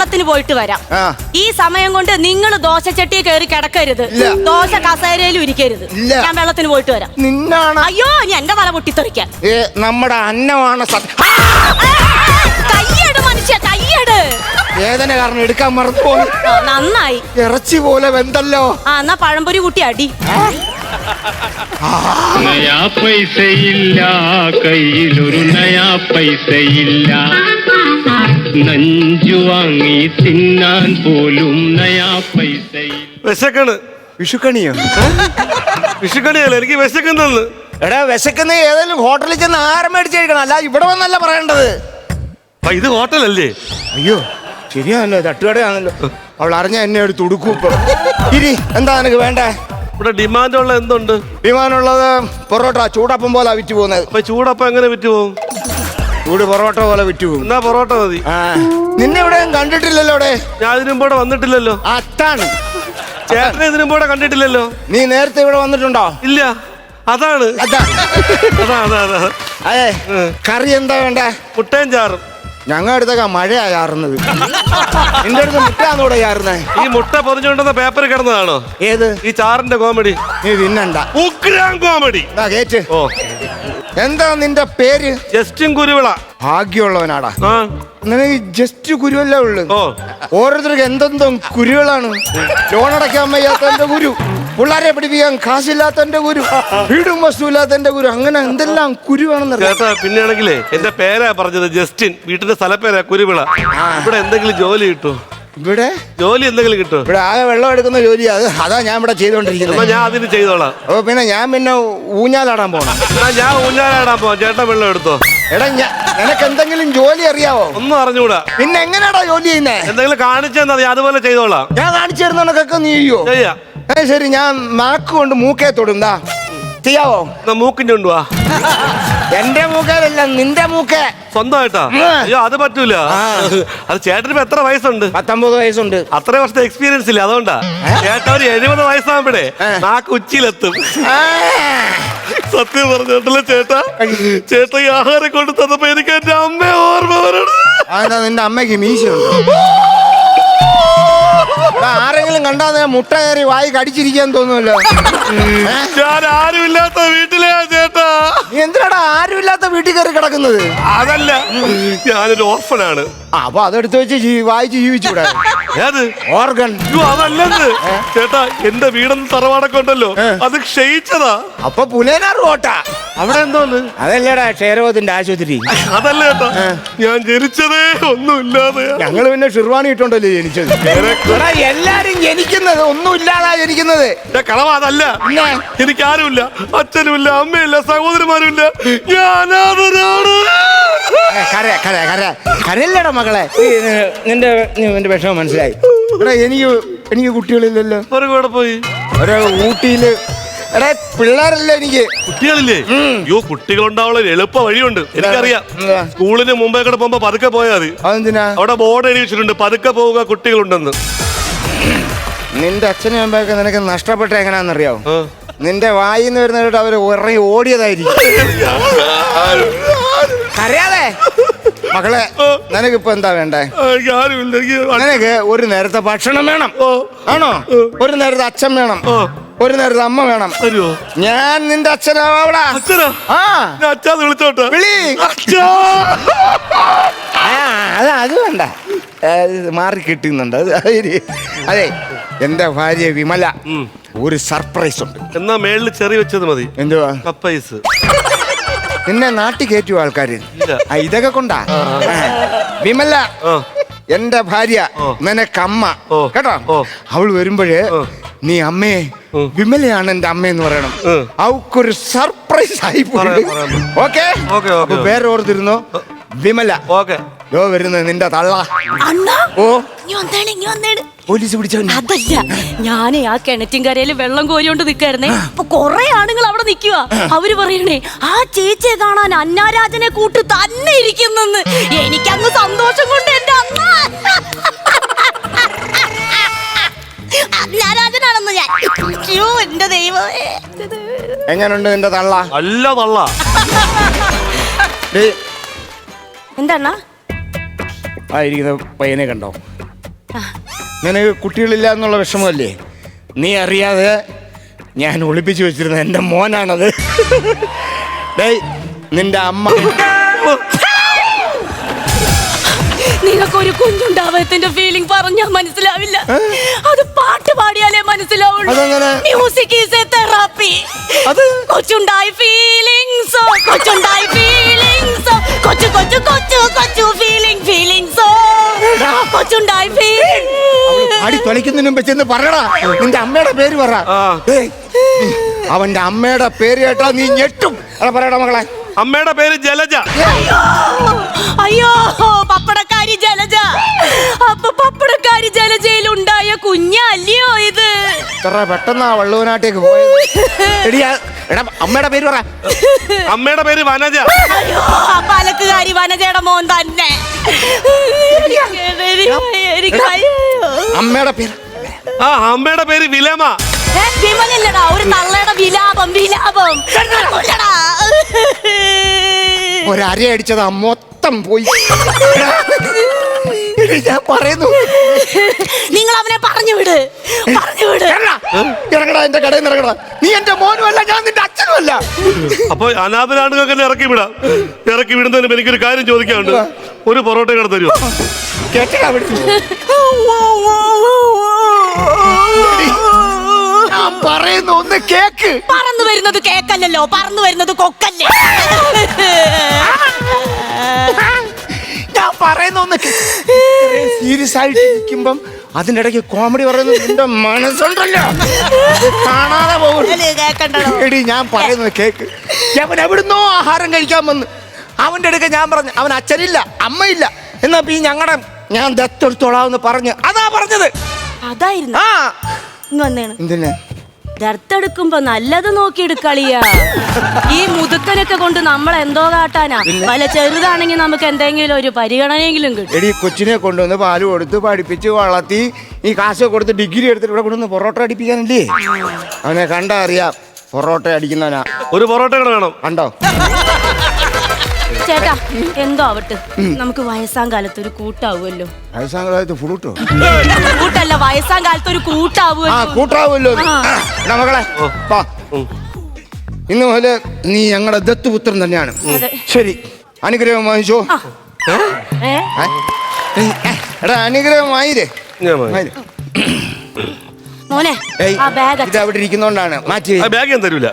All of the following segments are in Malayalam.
വെള്ളത്തിന് പോയിട്ട് വരാം. ഈ സമയം കൊണ്ട് നിങ്ങൾ ദോശച്ചട്ടിയെ കയറി കിടക്കരുത്. ദോശ കസേരയിലും ഇരിക്കരുത്. ഞാൻ വെള്ളത്തിന് പോയിട്ട് വരാം. നിന്നാണ്. അയ്യോ ഇനി എന്റെ തല പൊട്ടിത്തെറിക്കാൻ. നമ്മുടെ അന്നമാണ് കയ്യട് മനുഷ്യ കയ്യട്. വേദന കാരണം എടുക്കാൻ മറന്നുപോയി നന്നായി. ഇറച്ചി പോലെ വെന്തല്ലോ. ആ എന്നാ പഴംപൊരി കുട്ടി അടി. നയാ പൈസയില്ല കയ്യിലൊരു നയാ പൈസയില്ല. നഞ്ചു വാങ്ങി തിന്നാൻ പോലും നയാ പൈസയില്ല വിശക്കണ്. വിഷുക്കണിയോ. വിഷുക്കണിയല്ല എനിക്ക് വിശക്കുന്നെന്ന് എടാ വിശക്കുന്ന ഏതെങ്കിലും ഹോട്ടലിൽ ചെന്ന് ആറ് മേടിച്ച് കഴിക്കണം അല്ല ഇവിടെ വന്നല്ല പറയേണ്ടത്. അപ്പൊ ഇത് ഹോട്ടലല്ലേ? അയ്യോ ശരിയാണല്ലോ തട്ടുകടയാണല്ലോ അവൾ അറിഞ്ഞ എന്നെ ഒരു തുടുക്കും ഇപ്പൊ. ഇരി എന്താ നിനക്ക് വേണ്ടേ? ഇവിടെ ഡിമാൻഡ് ഉള്ള എന്തുണ്ട്? ഉള്ളത് പൊറോട്ട ചൂടപ്പം പോലെ വിറ്റ് പോകുന്നത്. അപ്പൊ ചൂടപ്പം എങ്ങനെ വിറ്റ് പോകും? ചൂട് പൊറോട്ട പോലെ വിറ്റു പോകും. എന്നാ പൊറോട്ട മതി. നിന്നെ ഇവിടെ കണ്ടിട്ടില്ലല്ലോ അവിടെ? ഞാൻ ഇതിനും കൂടെ വന്നിട്ടില്ലല്ലോ. അതാണ്. ചേട്ടൻ ഇതിനും കൂടെ കണ്ടിട്ടില്ലല്ലോ. നീ നേരത്തെ ഇവിടെ വന്നിട്ടുണ്ടോ? ഇല്ല. അതാണ്. അതാ. കറി എന്താ വേണ്ട? മുട്ടയും ചാറും. ഞങ്ങളുടെ അടുത്തൊക്കെ മഴയാ ചാറുന്നത്. എന്റെ അടുത്ത് മുട്ടാന്നൂടെ ചാറുന്നേ? ഈ മുട്ട പൊതിഞ്ഞുകൊണ്ടെന്ന പേപ്പർ കിടന്നതാണോ? ഏത്? ഈ ചാറിന്റെ കോമഡി. നീ തിന്നണ്ട. ഉഗ്രാം കോമഡി. കേറ്റ്. ഓ എന്താ നിന്റെ പേര്? ജസ്റ്റിൻ കുരുവിള. ഭാഗ്യമുള്ളവനാടാ. ആ. നിനക്ക് ജസ്റ്റ് കുരുവല്ലേ ഉള്ളു? ഓ. ഓരോരുത്തർക്ക് എന്തെന്തോ കുരുകളാണ്. ലോൺ അടയ്ക്കാൻ വയ്യാത്തന്റെ കുരു പിള്ളാരെ പഠിപ്പിക്കാൻ കാശില്ലാത്തന്റെ കുരു വീടും വസ്തുവില്ലാത്തന്റെ കുരു അങ്ങനെ എന്തെല്ലാം കുരുവാണെന്നറിയാം? ചേട്ടാ പിന്നെയാണെങ്കിലേ എന്റെ പേരാ പറഞ്ഞത് ജസ്റ്റിൻ വീട്ടിന്റെ സ്ഥലപ്പേരാ കുരുവിള. ഇവിടെ എന്തെങ്കിലും ജോലി കിട്ടും ഇവിടെ? ജോലി എന്തെങ്കിലും കിട്ടും ഇവിടെ ആകെ വെള്ളം എടുക്കുന്ന ജോലി അത്. അതാ ഞാൻ ഇവിടെ ചെയ്തോണ്ടിരിക്കുന്നത് ഞാൻ അതിന് ചെയ്തോളാം. അപ്പൊ പിന്നെ ഞാൻ പിന്നെ ഊഞ്ഞാലാടാൻ പോണം. ഞാൻ ഊഞ്ഞാലാടാൻ പോവാം. ചേട്ടൻ വെള്ളം എടുത്തോ? എടാ ഞാൻ നിനക്ക് എന്തെങ്കിലും ജോലി അറിയാവോ? ഒന്നും അറിഞ്ഞൂടാ. പിന്നെ എങ്ങനെയാടാ ജോലി ചെയ്യുന്നേ? എന്തെങ്കിലും കാണിച്ചെന്നാ അതുപോലെ ചെയ്തോളാം. ഞാൻ കാണിച്ചു തരുന്നതൊക്കെ നീ ചെയ്യോ? ശരി ഞാൻ നാക്ക് കൊണ്ട് മൂക്കേ തൊടും. എന്നാ മൂക്കിന്റെ കൊണ്ടുവാ എന്റെ മൂക്കേലല്ല നിന്റെ മൂക്കേ? സ്വന്തമായിട്ടാ. അയ്യോ അത് പറ്റൂല. അത് ചേട്ടന് ഇപ്പൊ എത്ര വയസ്സുണ്ട്? പത്തൊമ്പത് വയസ്സുണ്ട്. അത്ര വർഷത്തെ എക്സ്പീരിയൻസ് ഇല്ല? അതുകൊണ്ടാ. ചേട്ടൻ ഒരു എഴുപത് വയസ്സാകുമ്പോഴേ നാക്ക് ഉച്ചയിലെത്തും. സത്യം പറഞ്ഞിട്ടില്ല ചേട്ടാ? ചേട്ട ഈ ആഹാരം കൊണ്ട് തന്നപ്പോ എനിക്ക് എന്റെ അമ്മ ഓർമ്മ വരണം. നിന്റെ അമ്മയ്ക്ക് മീശ ആരെങ്കിലും കണ്ടാ ഞാൻ മുട്ട കയറി വായി കടിച്ചിരിക്കാൻ തോന്നുമല്ലോ? ഞാൻ ആരുമില്ലാത്ത വീട്ടിലെയാ ചേട്ടാ. എന്തിനാടാ ആരുമില്ലാത്ത വീട്ടിൽ കയറി കിടക്കുന്നത്? അതല്ല ഞാനൊരു ഓർഫനാണ്. ആ അപ്പൊ അതെടുത്ത് വെച്ച് ജീ- വായിച്ച് ജീവിച്ചൂടെ. ഏത്? ഓർഗൻ. അയ്യോ അതല്ലെന്ന്. ചേട്ടാ എന്റെ വീടെന്ന് തറവാടൊക്കെ ഉണ്ടല്ലോ. അത് ക്ഷയിച്ചതാ. അപ്പൊ പുലേനാർ കോട്ട. അവിടെ എന്തോന്ന്? അതല്ലേടാ ക്ഷേരവത്തിന്റെ ആശുപത്രി. അതല്ല ചേട്ടാ. ഞാൻ ജനിച്ചതേ ഒന്നുമില്ലാതെ. ഞങ്ങൾ പിന്നെ ഷിർവാണി ഇട്ടുണ്ടല്ലോ ജനിച്ചത്? എടാ, എല്ലാരും ജനിക്കുന്നത് ഒന്നും ഇല്ലാതാ ജനിക്കുന്നത് കളവ അതല്ല. പിന്നെ? എനിക്ക് ആരുമില്ല അച്ഛനുമില്ല അമ്മയില്ല സഹോദരന്മാരുമില്ല ഞാനാണ് കര കര കര കരയല്ലേടാ മകളെ. നിന്റെ നിന്റെ വിഷമം മനസ്സിലായി. എടാ എനിക്ക് എനിക്ക് കുട്ടികളില്ലല്ലോ. ഒരു കൂടെ പോയി? ഒരു ഊട്ടിയിൽ. എടാ പിള്ളേരല്ല എനിക്ക്. കുട്ടികളില്ലേ? അയ്യോ കുട്ടികളുണ്ടാവുള്ള എളുപ്പ വഴിയുണ്ട്. എനിക്കറിയാം. സ്കൂളിന് മുമ്പേ കൂടെ പോകുമ്പോ പതുക്കെ പോയാൽ മതി. അതെന്തിനാ? അവിടെ ബോർഡ് എഴുതിച്ചിട്ടുണ്ട് പതുക്കെ പോവുക കുട്ടികളുണ്ടെന്ന്. നിന്റെ അച്ഛനും അമ്മയൊക്കെ നിനക്ക് നഷ്ടപ്പെട്ട എങ്ങനെയാണെന്നറിയാവോ ആ. നിന്റെ വായിന്ന് വരുന്നവരോട് അവർ ഉറങ്ങി ഓടിയതായിരിക്കും. കരയാതെ. മകളെ നിനക്കിപ്പോ എന്താ വേണ്ടേ? നിനക്ക് ഒരു നേരത്തെ ഭക്ഷണം വേണം. ഓ. ആണോ? ഒരു നേരത്തെ അച്ഛൻ വേണം. ഓ. ഒരു നേരത്തെ അമ്മ വേണം. ഞാൻ നിന്റെ അച്ഛനാവടാ അച്ഛനാ? ആ. ഞാൻ അച്ഛാന്ന് വിളിച്ചോട്ടെ. വിളി. അച്ഛാ. ആ അത് അത് വേണ്ട. മാറി കിട്ടുന്നുണ്ട്. അത് അതെ എന്റെ ഭാര്യ വിമല ഒരു സർപ്രൈസ് ഉണ്ട്. എന്നാ മേളിൽ ചെറിയ വെച്ചത് മതി. എന്തുവാ? കപ്പൈസ് നിന്നെ നാട്ടി കയറ്റും ആൾക്കാര്. ആ, ഇതൊക്കെ കൊണ്ടാ ആ. വിമല എന്റെ ഭാര്യ. നിനക്കമ്മ ഓ. കേട്ടോ ഓ. അവൾ വരുമ്പോഴേ നീ അമ്മേ. വിമലയാണ് എന്റെ അമ്മയെന്ന് പറയണം. അവക്കൊരു സർപ്രൈസ് ആയി പറയാം, പറയാം. Okay okay, okay, Vimala okay law വരുന്നത് നിന്റെ തള്ള. അണ്ണാ ഓ. ഇനി വന്നേണ് ഇനി വന്നേണ്. പോലീസ് പിടിച്ചോ അതല്ല ഞാനേ ആ കിണറ്റിൻകരയിൽ വെള്ളം കോരിയോണ്ട് നിക്കായിരുന്നേ. അപ്പൊ കൊറേ ആണുങ്ങൾ അവിടെ നിക്കുക അവർ പറയണേ ആ ചേച്ചിയെ കാണാൻ അന്നാരാജനെ കൂട്ട് തന്നെ ഇരിക്കുന്നെന്ന്. എനിക്കങ്ങ് സന്തോഷം കൊണ്ട് എന്റെ അമ്മ. അന്നാരാജനാണെന്ന് ഞാൻ. അയ്യോ എന്റെ ദൈവമേ. എങ്ങനുണ്ട് നിന്റെ തള്ള? അല്ല തള്ള. ഡേയ്, എന്താ ആ പയ്യനെ കണ്ടോ? നിനക്ക് കുട്ടികളില്ല എന്നുള്ള വിഷമമല്ലേ? നീ അറിയാതെ ഞാൻ ഒളിപ്പിച്ചു വെച്ചിരുന്ന എന്റെ മോനാണത്. ഡേയ് നിന്റെ അമ്മ. നിങ്ങൾക്കൊരു കുഞ്ഞുണ്ടാവത്തിന്റെ ഫീലിംഗ് പറഞ്ഞാൽ മനസ്സിലാവില്ല. അത് പാട്ട് പാടിയാലേ മനസ്സിലാവുള്ളൂ? മ്യൂസിക് ഈസ് എ തെറാപ്പി കൊച്ചുണ്ടായി ഫീലിംഗ്സ് കൊച്ചുണ്ടായി അടി തൊലയ്ക്കുന്നതിന് മുമ്പ് ചെന്ന് പറയടാ. നിന്റെ അമ്മയുടെ പേര് പറ. ആ. ഏയ്, അവന്റെ അമ്മയുടെ പേര് കേട്ടാ നീ ഞെട്ടും. അതാ പറയടാ മകളെ അമ്മയുടെ പേര് ജലജ. അയ്യോ. പപ്പടക്കാരി ജലജ. അപ്പൊ പപ്പടക്കാരി ജലജയിൽ ഉണ്ടായ കുഞ്ഞല്ലയോ ഇത്? ഇത്ര പെട്ടെന്ന് ആ വള്ളുവനാട്ടേക്ക് പോയത്. എടി ആ- എടാ അമ്മയുടെ പേര് പറ. അമ്മയുടെ പേര് വനജ. അയ്യോ അപ്പൊ അലക്കുകാരി വനജയുടെ മോൻ തന്നെ. എനിക്ക്. അമ്മയുടെ പേര്. ആ അമ്മയുടെ പേര് വിലമ. ഏ, വിമലല്ലടാ ഒരു തള്ളയുടെ വിലാപം വിലാപം. ഒരര അടിച്ചത് മൊത്തം പോയി. ഞാൻ പറയുന്നു. നിങ്ങൾ അവനെ പറഞ്ഞു വിട് പറഞ്ഞു വിട്. ഇറങ്ങടാ. എന്റെ കടയിൽ നിന്ന് ഇറങ്ങടാ. നീ എന്റെ മോനുമല്ല ഞാൻ നിന്റെ അച്ഛനുമല്ല. അപ്പൊ അനാഥനാടുകൾക്ക് ഇറക്കി വിടാം. ഇറക്കി വിടുന്നതിന് എനിക്കൊരു കാര്യം ചോദിക്കാനുണ്ട്. ഒരു പൊറോട്ട കട തരുമോ? കേട്ടടാ ഞാൻ പറയുന്നു ഒന്ന് കേക്ക്. പറന്നു വരുന്നത് കേക്കല്ലല്ലോ പറന്നു വരുന്നത് കൊക്കല്ലേ. ഞാൻ പറയുന്ന ഒന്ന് സീരിയസ് ആയിട്ട് ഇരിക്കുമ്പം അതിനിടയ്ക്ക് കോമഡി പറയുന്നത് എന്റെ മനസ്സുണ്ടല്ലോ. അത് കാണാതെ പോകും. കേക്കണ്ടോ എടി ഞാൻ പറയുന്നത് കേക്ക്. അവൻ എവിടുന്നോ ആഹാരം കഴിക്കാൻ വന്ന്. അവന്റെ അടുക്ക ഞാൻ പറഞ്ഞു അവൻ അച്ഛനില്ല അമ്മയില്ല. എന്നാ ഈ ഞങ്ങളുടെ ഞാൻ ദത്തെടുത്തോളാന്ന് പറഞ്ഞു അതാ പറഞ്ഞത്. അതായിരുന്നു. ആ. ഇങ്ങ് വന്നേണ്. എന്തിനാ? ദർത്തെടുക്കുമ്പോ നല്ലത് നോക്കി എടുക്കളിയാ ഈ മുതുക്കനൊക്കെ കൊണ്ട് നമ്മൾ എന്തോ കാട്ടാനാ. വല്ല ചെറുതാണെങ്കിൽ നമുക്ക് എന്തെങ്കിലും ഒരു പരിഗണനയെങ്കിലും കിട്ടും. എടി കൊച്ചിനെ കൊണ്ടുവന്ന് പാൽ കൊടുത്ത് പഠിപ്പിച്ച് വളർത്തി ഈ കാശ് കൊടുത്ത് ഡിഗ്രി എടുത്തിട്ട് ഇവിടെ കൊണ്ടുവന്ന് പൊറോട്ട അടിപ്പിക്കാനല്ലേ? അവനെ കണ്ടാ അറിയാം പൊറോട്ട അടിക്കുന്നവനാ. ഒരു പൊറോട്ട കട വേണം. കണ്ടോ? ചേട്ടാ എന്തോ ആവട്ടെ. നമുക്ക് വയസ്സാം കാലത്ത് ഒരു കൂട്ടാവുമല്ലോ. വയസ്സാകാലത്ത് ഫ്ലൂട്ടോ കൂട്ടല്ല വയസ്സാം കാലത്ത് ഒരു ആ കൂട്ടാവുമല്ലോ. കൂട്ടാവുമല്ലോ ആ. എടാ മകളെ വാ. ഇന്ന് മുതൽ നീ ഞങ്ങളുടെ ദത്തുപുത്രൻ തന്നെയാണ്. ശരി. അനുഗ്രഹം വാങ്ങിച്ചോ. എടാ അനുഗ്രഹം വാങ്ങിരേ മോനെ ആ ബാഗ് ഇത് അവിടെ ഇരിക്കുന്നോണ്ടാണ്. മാറ്റി ആ ബാഗ് ഞാൻ തരൂല.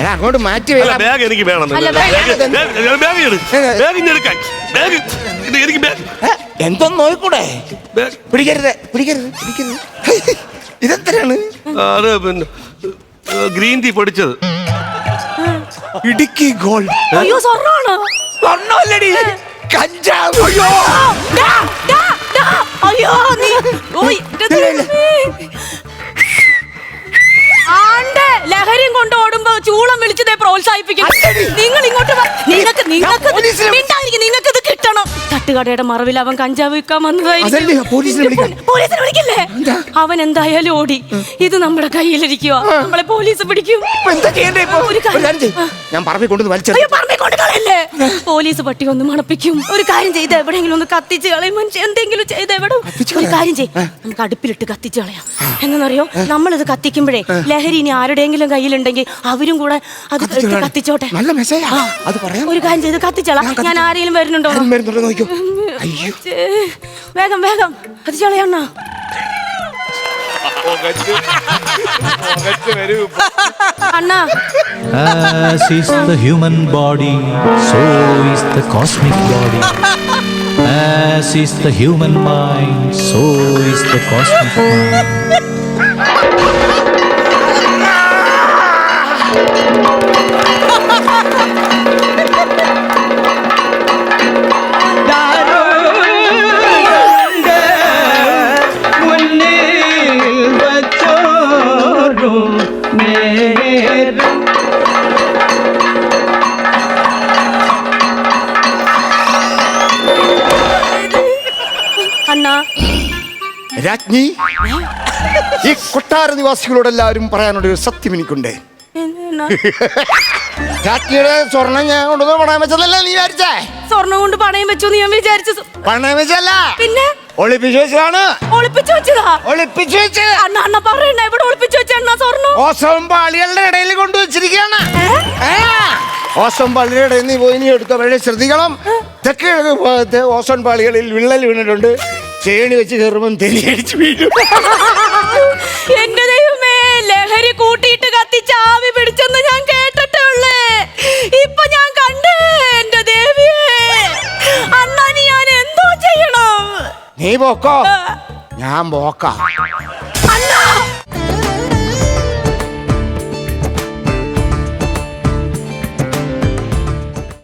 എടാ അങ്ങോട്ട് മാറ്റി അല്ല വെക്കാം. ബാഗ് എനിക്ക് വേണം. അല്ല, ബാഗ് ബാഗ് ബാഗ് ബാഗ് എടു. ബാഗ് ഇങ്ങ് എടുക്കാൻ. ബാഗ് ഇത് എനിക്ക് ബാഗ് എന്തൊന്ന് നോക്കൂടെ ബാഗ് പിടിക്കരുത് പിടിക്കരുത് പിടിക്കരുത്. ഇതെത്രയാണ്? ആ, അത് പിന്നെ ഗ്രീൻ ടീ പൊടിച്ചത്. ഇടുക്കി ഗോൾഡ്. അയ്യോ സ്വർണാണോ സ്വർണമല്ലടി. കഞ്ചാവ്. അയ്യോ ഡാ, ഡാ, ഡാ. അയ്യോ നീ ഓയ്, ഇത് ദൈവമേ. ആണ്ട്. പ്രോത്സാഹിപ്പിക്കും നിങ്ങൾ ഇങ്ങോട്ട് വാ. നിങ്ങൾക്ക് നിങ്ങൾക്ക് പോലീസിനെ- തട്ടുകടയുടെ മറവിൽ അവൻ കഞ്ചാവ് വിൽക്കാൻ വന്നതായിരിക്കും. പോലീസിനെ വിളിക്കില്ലേ? അവൻ എന്തായാലും ഓടി. ഇത് നമ്മുടെ കയ്യിലിരിക്കുക നമ്മളെ പോലീസ് പിടിക്കും. ഞാൻ പോലീസ് പട്ടി ഒന്ന് മണപ്പിക്കും. ഒരു കാര്യം ചെയ്ത് എവിടെയെങ്കിലും ഒന്ന് കത്തിച്ച് കളയും. എന്തെങ്കിലും ചെയ്ത് എവിടെ? ഒരു കാര്യം ചെയ്യും. നമുക്ക് അടുപ്പിലിട്ട് കത്തിച്ച് കളയാം. എന്നറിയോ? നമ്മളിത് കത്തിക്കുമ്പോഴേ ലഹരി ഇനി ആരുടെയെങ്കിലും കയ്യിലുണ്ടെങ്കിൽ അവരും കൂടെ അത്. കത്തിച്ചോട്ടെ. ഒരു കാര്യം ചെയ്ത് കത്തിച്ചോളാം. ഞാൻ ആരെങ്കിലും വരുന്നുണ്ടോ? നോക്കിയോ വേഗം വേഗം കത്തിച്ചോളയണ്ണ അണ്ണാ As is the human body, so is the cosmic body. As is the human mind, so is the cosmic mind. രാജ്ഞി ഈ കൊട്ടാര നിവാസികളോടെല്ലാവരും പറയാനുള്ള ഒരു സത്യം എനിക്കുണ്ട്? രാജ്ഞിയുടെ സ്വർണം ഞാൻ കൊണ്ടുവന്ന് പണയം വെച്ചതല്ല നീ വിചാരിച്ചേ? സ്വർണം കൊണ്ട് പണയം വെച്ചു ഞാൻ വിചാരിച്ചു. പണയം വെച്ചല്ല പിന്നെ? ഒളിപ്പിച്ചു വെച്ചതാണ്. ഒളിപ്പിച്ചു വെച്ചതാ? ഒളിപ്പിച്ചു വെച്ച്. അണ്ണ അണ്ണ പറയണ എവിടെ ഒളിപ്പിച്ചു വെച്ച അണ്ണ സ്വർണം ഓസം പാളികളുടെ ഇടയിൽ കൊണ്ടുവച്ചിരിക്കുകയാണ് ഏ? ഓസോൺ പാളിയുടെ നീ പോയി നീ എടുത്ത വഴി ശ്രദ്ധിക്കണം തെക്കിഴക്ക് ഭാഗത്ത് ഓസോൺ പാളികളിൽ വിള്ളൽ വീണിട്ടുണ്ട്. ചേണി വെച്ച് കയറുമ്പം തെളിയടിച്ച് വീഴും. എന്റെ ദൈവമേ ലഹരി കൂട്ടിയിട്ട് കത്തിച്ച് ആവി പിടിച്ചെന്ന് ഞാൻ കേട്ടിട്ടേ ഉള്ളേ. ഇപ്പൊ ഞാൻ കണ്ടേ എന്റെ ദേവിയെ. അണ്ണാനി ഞാൻ എന്തോ ചെയ്യണം? നീ പോക്കോ. ഞാൻ പോക്കാം.